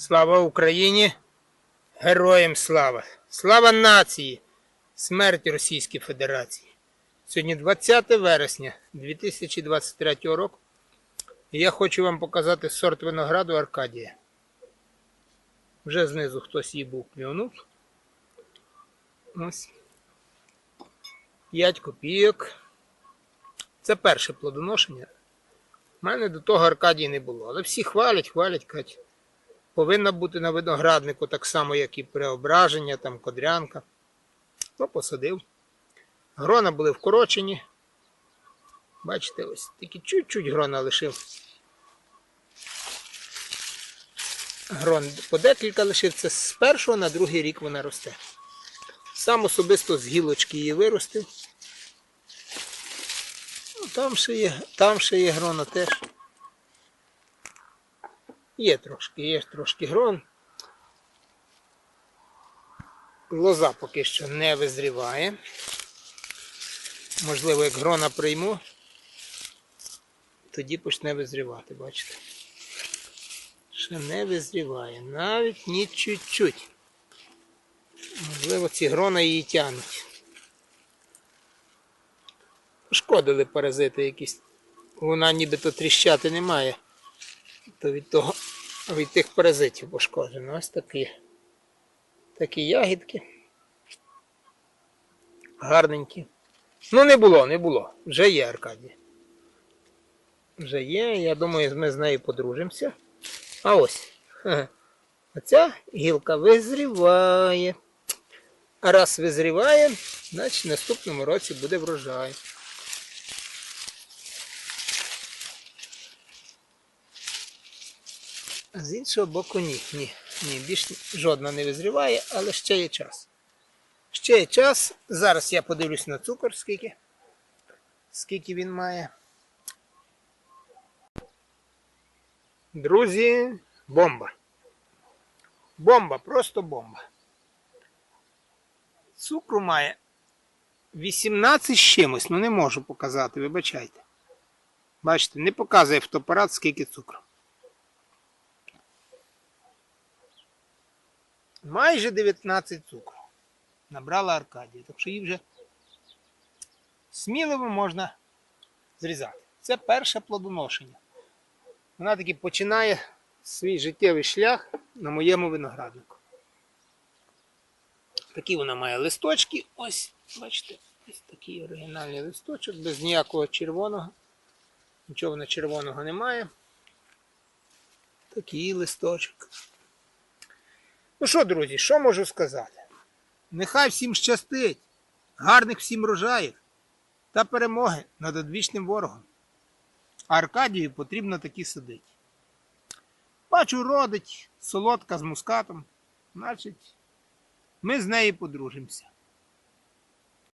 Слава Україні! Героям слава! Слава нації! Смерть Російській Федерації! Сьогодні 20 вересня 2023 року. І я хочу вам показати сорт винограду Аркадія. Вже знизу хтось її був плюнув. Ось. 5 копійок. Це перше плодоношення. У мене до того Аркадії не було. Але всі хвалять, хвалять, кажуть. Повинна бути на винограднику так само, як і преображення, там кодрянка. Ну, посадив. Грона були вкорочені. Бачите, ось тільки чуть-чуть грона лишив. Грон по декілька лишив. Це з першого на другий рік вона росте. Сам особисто з гілочки її виростив. Ну, там ще є, там ще є грона теж. Є трошки, є трошки грон. Лоза поки що не визріває. Можливо, як грона прийму, тоді почне визрівати, бачите? Ще не визріває, навіть ні чуть-чуть. Можливо, ці грона її тягнуть. Шкодили паразити якісь. Вона нібито тріщати не має. То від того, від тих паразитів пошкоджено. Ось такі. Такі ягідки. Гарненькі. Ну, не було, не було. Вже є Аркадія. Вже є, я думаю, ми з нею подружимося. А ось. Оця гілка визріває. А раз визріває, значить в наступному році буде врожай. З іншого боку ні. Ні, ні, більш жодна не визріває, але ще є час. Ще є час. Зараз я подивлюсь на цукор, скільки. Скільки він має. Друзі, бомба. Бомба, просто бомба. Цукру має 18 з чимось, ну не можу показати, вибачайте. Бачите, не показує фотоапарат, скільки цукру. Майже 19 цукру. Набрала Аркадія. Так що її вже сміливо можна зрізати. Це перше плодоношення. Вона таки починає свій життєвий шлях на моєму винограднику. Такі вона має листочки. Ось, бачите, ось такий оригінальний листочок, без ніякого червоного. Нічого на червоного немає. Такий листочок. Ну що, друзі, що можу сказати? Нехай всім щастить, гарних всім рожаїв та перемоги над одвічним ворогом. А Аркадію потрібно такі сидить. Бачу, родить солодка з мускатом, значить, ми з нею подружимося.